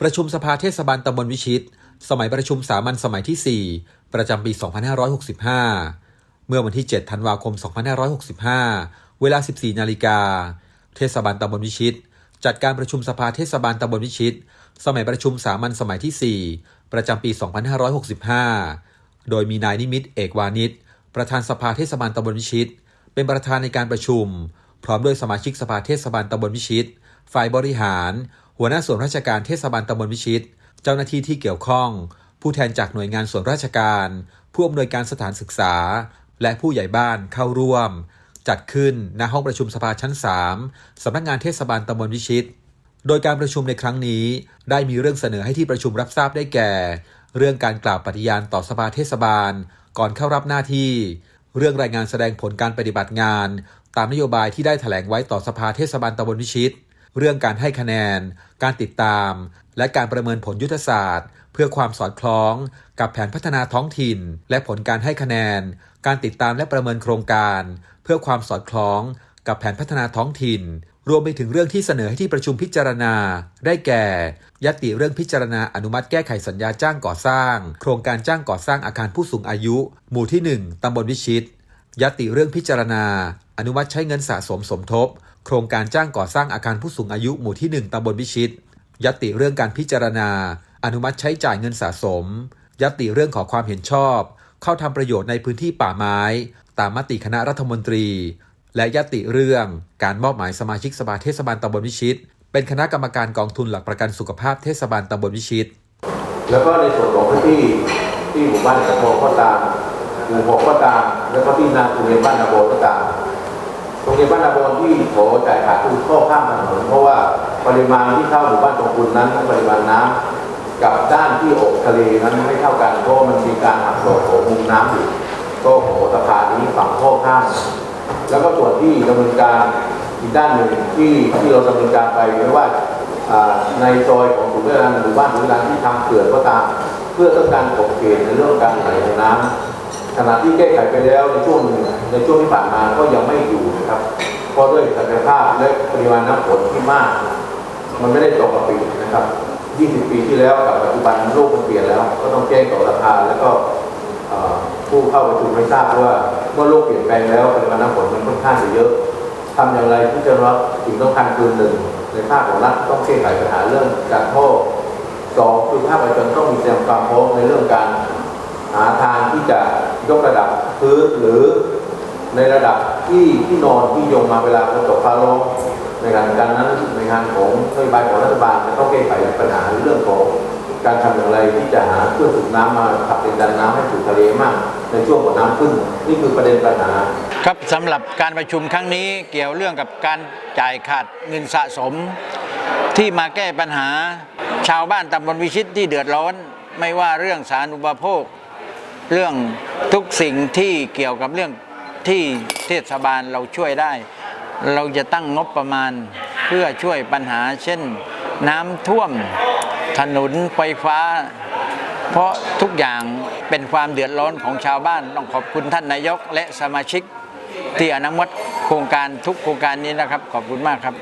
ประชุมสภาเทศบาลตำบลวิชิต สมัยประชุมสามัญสมัยที่ 4 ประจำปี 2565 เมื่อวันที่ 7 ธันวาคม 2565 เวลา 14 นาฬิกา เทศบาลตำบลวิชิต จัดการประชุมสภาเทศบาลตำบลวิชิต สมัยประชุมสามัญสมัยที่ 4 ประจำปี 2565 โดยมีนายนิมิตเอกวานิชประธานสภาเทศบาลตำบลวิชิต เป็นประธานในการประชุม พร้อมด้วยสมาชิกสภาเทศบาลตำบลวิชิต ฝ่ายบริหาร หัวหน้าส่วนราชการเทศบาลตำบลวิชิต เจ้าหน้าที่ที่เกี่ยวข้อง ผู้แทนจากหน่วยงานส่วนราชการ ผู้อำนวยการสถานศึกษา และผู้ใหญ่บ้านเข้าร่วม จัดขึ้นณห้องประชุมสภาชั้น 3 สำนักงานเทศบาลตำบลวิชิต โดยการประชุมในครั้งนี้ ได้มีเรื่องเสนอให้ที่ประชุมรับทราบได้แก่ เรื่องการกล่าวปฏิญาณต่อสภาเทศบาล ก่อนเข้ารับหน้าที่ เรื่องรายงานแสดงผลการปฏิบัติงาน ตามนโยบายที่ได้แถลงไว้ต่อสภาเทศบาลตำบลวิชิต เรื่องการให้คะแนน การติดตาม และการประเมินผลยุทธศาสตร์ เพื่อความสอดคล้อง กับแผนพัฒนาท้องถิ่น และผลการให้คะแนน การติดตามและประเมินโครงการ เพื่อความสอดคล้อง กับแผนพัฒนาท้องถิ่น รวมไปถึงเรื่องที่เสนอให้ที่ประชุมพิจารณา ได้แก่ ยติเรื่องพิจารณาอนุมัติแก้ไขสัญญาจ้างก่อสร้าง โครงการจ้างก่อสร้างอาคารผู้สูงอายุ หมู่ที่ 1ตำบลวิชิตยติเรื่องพิจารณา อนุมัติใช้เงินสะสมสมทบ โครงการจ้างก่อสร้างอาคารผู้สูงอายุหมู่ที่ 1ตำบลวิชิต ยติเรื่องการพิจารณา อนุมัติใช้จ่ายเงินสะสม ยติเรื่องขอความเห็นชอบ เข้าทำประโยชน์ในพื้นที่ป่าไม้ ตามมติคณะรัฐมนตรี และยติเรื่องการมอบหมายสมาชิกสภาเทศบาลตำบลวิชิต เป็นคณะกรรมการกองทุนหลักประกันสุขภาพเทศบาลตำบลวิชิต แล้วก็ในส่วนของพื้นที่ที่หมู่บ้านกระโพก็ตามหมู่หกก็ตามแล้วก็ที่นาโรงเรียนบ้านนาโบก็ตาม รงเรียนบ้านนาโบที่โถจ่ายขาดทุนข้อข้ามถนนเพราะว่าปริมาณที่เข้าหมู่บ้านตรงคุณนั้นปริมาณน้ำกับด้านที่อกทะเลนั้นไม่เท่ากันเพราะมันมีการหักโหดของมุมน้ำอยู่ก็โหสะพานนี้ฝั่งข้อข้ามแล้วก็ส่วนที่ดำเนินการอีกด้านหนึ่งที่ที่เราดำเนินการไปไม่ว่าในซอยของศูนย์การหมู่บ้านศูนย์บริการที่ทำเขื่อนก็ตาม เพื่อต้องการกบเกณฑ์ในเรื่องการไหลของน้ำขณะที่แก้ไขไปแล้วในช่วงในช่วงที่ผ่านมาก็ยังไม่อยู่ รับเพราะด้วยศักยภาพและปริมาณน้ำฝนที่มาก มันไม่ได้ตกกับปีนะครับ 20 ปีที่แล้วกับปัจจุบันโลกมันเปลี่ยนแล้ว ก็ต้องแจ้งต่อราคาแล้วก็ผู้เข้าประชุมไม่ทราบว่าเมื่อโลกเปลี่ยนแปลงแล้วปริมาณน้ำฝนมันค่อนข้างจะเยอะทำอย่างไรที่จะรับสิ่งต้องการคือหนึ่งในภาคของรัฐต้องแก้ไขปัญหาเรื่องการท่อสองคือภาคประชาชนต้องมีเตรียมความพร้อมในเรื่องการหาทางที่จะยกระดับพื้นหรือในระดับ ที่ที่นอนที่ยงมาเวลาฝนตกฟ้าร้องในการการนั้นในงานของนโยบายของรัฐบาลจะต้องแก้ไขปัญหาเรื่องของการทำอย่างไรที่จะหาเครื่องสูบน้ำมาขับเป็นดันน้ำให้สู่ทะเลมาก ในช่วงของน้ำขึ้นนี่คือประเด็นปัญหา ครับสำหรับการประชุมครั้งนี้เกี่ยวเรื่องกับการจ่ายขาดเงินสะสม ที่มาแก้ปัญหาชาวบ้านตำบลวิชิตที่เดือดร้อน ไม่ว่าเรื่องสาธารณูปโภค เรื่องทุกสิ่งที่เกี่ยวกับเรื่อง ที่เทศบาลเราช่วยได้ เราจะตั้งงบประมาณเพื่อช่วยปัญหาเช่น น้ำท่วมถนนไฟฟ้า เพราะทุกอย่างเป็นความเดือดร้อนของชาวบ้านต้องขอบคุณท่านนายกและสมาชิกที่อนุมัติโครงการทุกโครงการนี้นะครับ ขอบคุณมากครับ